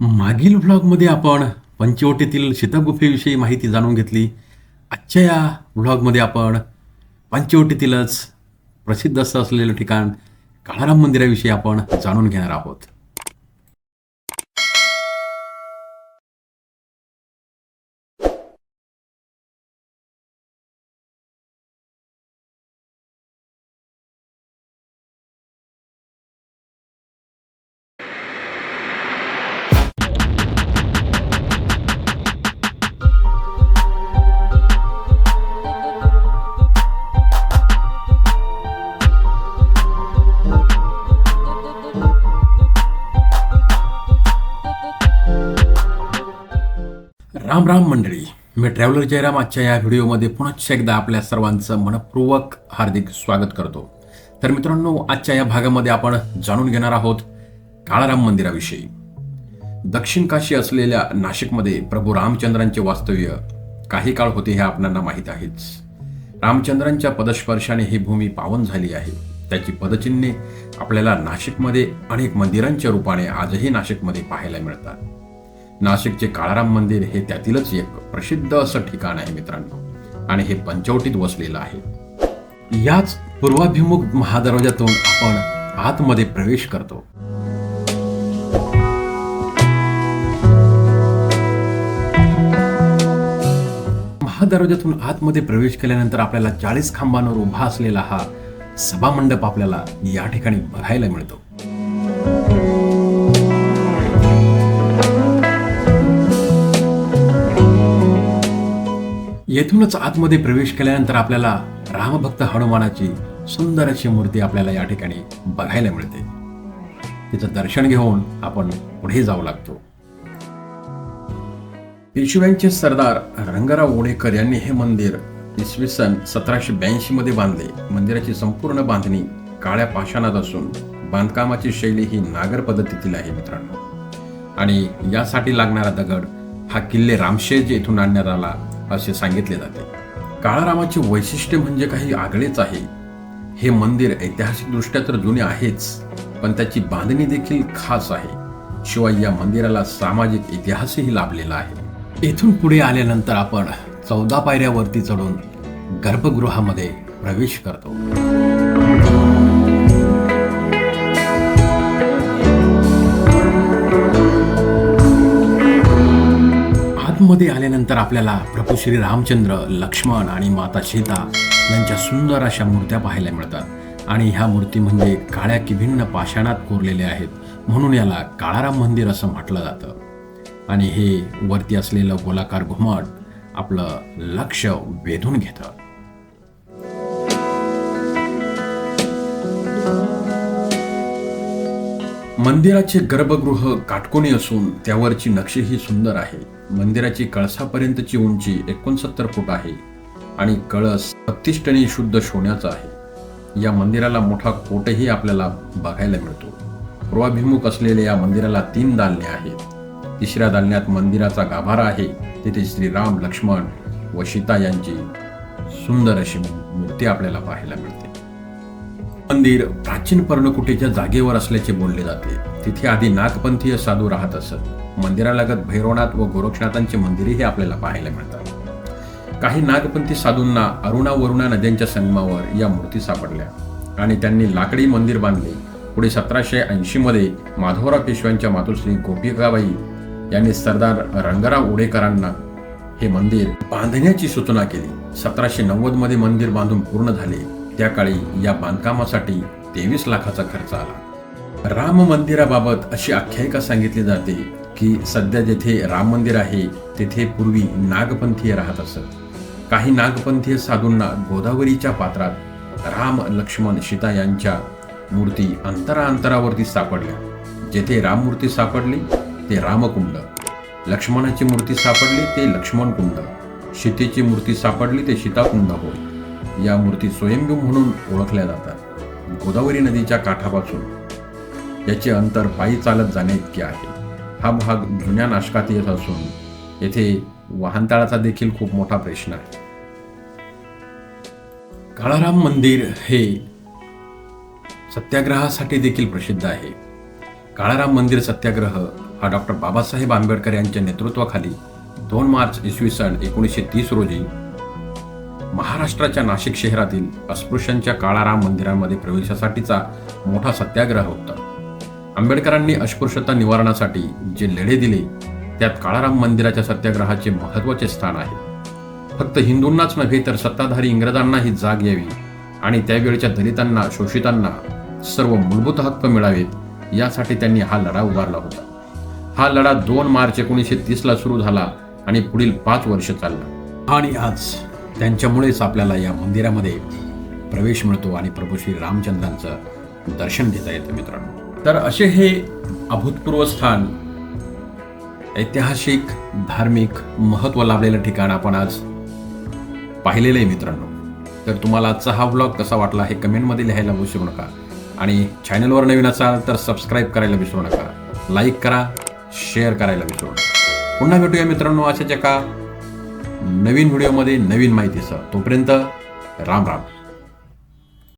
मागील व्लॉगमध्ये आपण पंचवटीतील शीतगुफेविषयी माहिती जाणून घेतली. आजच्या या व्लॉगमध्ये आपण पंचवटीतीलच प्रसिद्ध असं असलेलं ठिकाण काळाराम मंदिराविषयी आपण जाणून घेणार आहोत. राम राम मंडळी. मी ट्रॅव्हलर जयराम आजच्या या व्हिडिओमध्ये पुन्हा एकदा आपल्या सर्वांचं मनपूर्वक हार्दिक स्वागत करतो. तर मित्रांनो आजच्या या भागामध्ये आपण जाणून घेणार आहोत काळाराम मंदिराविषयी. दक्षिण काशी असलेल्या नाशिकमध्ये प्रभू रामचंद्रांचे वास्तव्य काही काळ होते हे आपणांना माहीत आहेच. रामचंद्रांच्या पदस्पर्शाने ही भूमी पावन झाली आहे. त्याची पदचिन्हे आपल्याला नाशिकमध्ये अनेक मंदिरांच्या रूपाने आजही नाशिकमध्ये पाहायला मिळतात. नाशिकचे काळाराम मंदिर हे त्यातीलच एक प्रसिद्ध असं ठिकाण आहे मित्रांनो. आणि हे पंचवटीत वसलेलं आहे. याच पूर्वाभिमुख महादरवाजातून आपण आतमध्ये प्रवेश करतो. महादरवाजातून आतमध्ये प्रवेश केल्यानंतर आपल्याला चाळीस खांबांवर उभा असलेला हा सभामंडप आपल्याला या ठिकाणी बघायला मिळतो. येथूनच आतमध्ये प्रवेश केल्यानंतर आपल्याला रामभक्त हनुमानाची सुंदर अशी मूर्ती आपल्याला या ठिकाणी बघायला मिळते. तिचं दर्शन घेऊन आपण पुढे जाऊ लागतो. पेशव्यांचे सरदार रंगराव ओडेकर यांनी हे मंदिर इसवी सन सतराशे ब्याऐंशी मध्ये बांधले. मंदिराची संपूर्ण बांधणी काळ्या पाषाणात असून बांधकामाची शैली ही नागर पद्धतीतील आहे मित्रांनो. आणि यासाठी लागणारा दगड हा किल्ले रामशेज येथून आणण्यात आला. असे सांगितले जाते. काळारामाचे वैशिष्ट्य म्हणजे काही आगळेच आहे. हे मंदिर ऐतिहासिकदृष्ट्या तर जुने आहेच पण त्याची बांधणी देखील खास आहे. शिवाय या मंदिराला सामाजिक इतिहासही लाभलेला आहे. येथून पुढे आल्यानंतर आपण चौदा पायऱ्यावरती चढून गर्भगृहामध्ये प्रवेश करतो. अयोध्येमध्ये आल्यानंतर आपल्याला प्रभू श्री रामचंद्र लक्ष्मण आणि माता सीता यांच्या सुंदर अशा मूर्त्या पाहायला मिळतात. आणि ह्या मूर्ती म्हणजे काळ्या किभिन्न पाषाणात कोरलेल्या आहेत म्हणून याला काळाराम मंदिर असं म्हटलं जातं. आणि हे वरती असलेलं गोलाकार घुमट आपलं लक्ष वेधून घेतं. मंदिराचे गर्भगृह काटकोनी असून त्यावरची नक्षी ही सुंदर आहे. मंदिराची कळसापर्यंतची उंची एकोणसत्तर फूट आहे आणि कळस बत्तीस टनी शुद्ध सोन्याचा आहे. या मंदिराला मोठा कोटही आपल्याला बघायला मिळतो. पूर्वाभिमुख असलेल्या या मंदिराला तीन दालने आहेत. तिसऱ्या दालन्यात मंदिराचा गाभारा आहे. तिथे श्रीराम लक्ष्मण व सीता यांची सुंदर अशी मूर्ती आपल्याला पाहायला मिळते. मंदिर प्राचीन पर्णकुटीच्या जागेवर असल्याचे बोलले जाते. तिथे आधी नागपंथीय साधू राहत असत. मंदिरालगत भैरवनाथ व गोरक्षनाथांचे मंदिरही आपल्याला पाहायला मिळतात. काही नागपंथी साधूंना अरुणा वरुणा नद्यांच्या संगमावर या मूर्ती सापडल्या आणि त्यांनी लाकडी मंदिर बांधले. पुढे सतराशे ऐंशी मध्ये माधवराव पेशव्यांच्या मातोश्री गोपिकाबाई यांनी सरदार रंगराव उडेकरांना हे मंदिर बांधण्याची सूचना केली. सतराशे नव्वदमध्ये मंदिर बांधून पूर्ण झाले. त्या काळी या बांधकामासाठी तेवीस लाखाचा खर्च आला. राम मंदिराबाबत अशी आख्यायिका सांगितली जाते की सध्या जेथे राम मंदिर आहे तेथे पूर्वी नागपंथीय राहत असत. काही नागपंथीय साधूंना गोदावरीच्या पात्रात राम लक्ष्मण सीता यांच्या मूर्ती अंतराअंतरावरती सापडल्या. जेथे राम मूर्ती सापडली ते रामकुंड. लक्ष्मणाची मूर्ती सापडली ते लक्ष्मणकुंड. सीतेची मूर्ती सापडली ते सीताकुंड होय. या मूर्ती स्वयंभू म्हणून ओळखल्या जातात. गोदावरी नदीच्या काठापासून. याचे अंतर पायी चालत जाणे इतके आहे. हा भाग जुन्या नाशकात येत असून येथे वाहनतळाचा देखील खूप मोठा प्रश्न आहे. काळाराम मंदिर हे सत्याग्रहासाठी देखील प्रसिद्ध आहे. काळाराम मंदिर सत्याग्रह हा डॉक्टर बाबासाहेब आंबेडकर यांच्या नेतृत्वाखाली दोन मार्च इसवी सन एकोणीसशे तीस रोजी महाराष्ट्राच्या नाशिक शहरातील अस्पृश्यांच्या काळाराम मंदिरामध्ये प्रवेशासाठीचा मोठा सत्याग्रह होता. आंबेडकरांनी अस्पृश्यता निवारणासाठी जे लढे दिले त्यात काळाराम मंदिराच्या सत्याग्रहाचे महत्त्वाचे स्थान आहे. फक्त हिंदूंनाच नव्हे तर सत्ताधारी इंग्रजांनाही जाग यावी आणि त्यावेळच्या दलितांना शोषितांना सर्व मूलभूत हक्क मिळावेत यासाठी त्यांनी हा लढा उभारला होता. हा लढा दोन मार्च एकोणीसशे तीसला सुरू झाला आणि पुढील पाच वर्ष चालला. आणि आज त्यांच्यामुळेच आपल्याला या मंदिरामध्ये प्रवेश मिळतो आणि प्रभू श्री रामचंद्रांचं दर्शन घेता येतं मित्रांनो. तर असे हे अभूतपूर्व स्थान ऐतिहासिक धार्मिक महत्त्व लाभलेलं ठिकाण आपण आज पाहिलेलं आहे मित्रांनो. तर तुम्हाला आजचा हा व्लॉग कसा वाटला हे कमेंटमध्ये लिहायला विसरू नका. आणि चॅनलवर नवीन असाल तर सबस्क्राईब करायला विसरू नका. लाईक करा शेअर करायला विसरू नका. पुन्हा भेटूया मित्रांनो अशाच एका नवीन व्हिडिओमध्ये नवीन माहितीसह तोपर्यंत राम राम.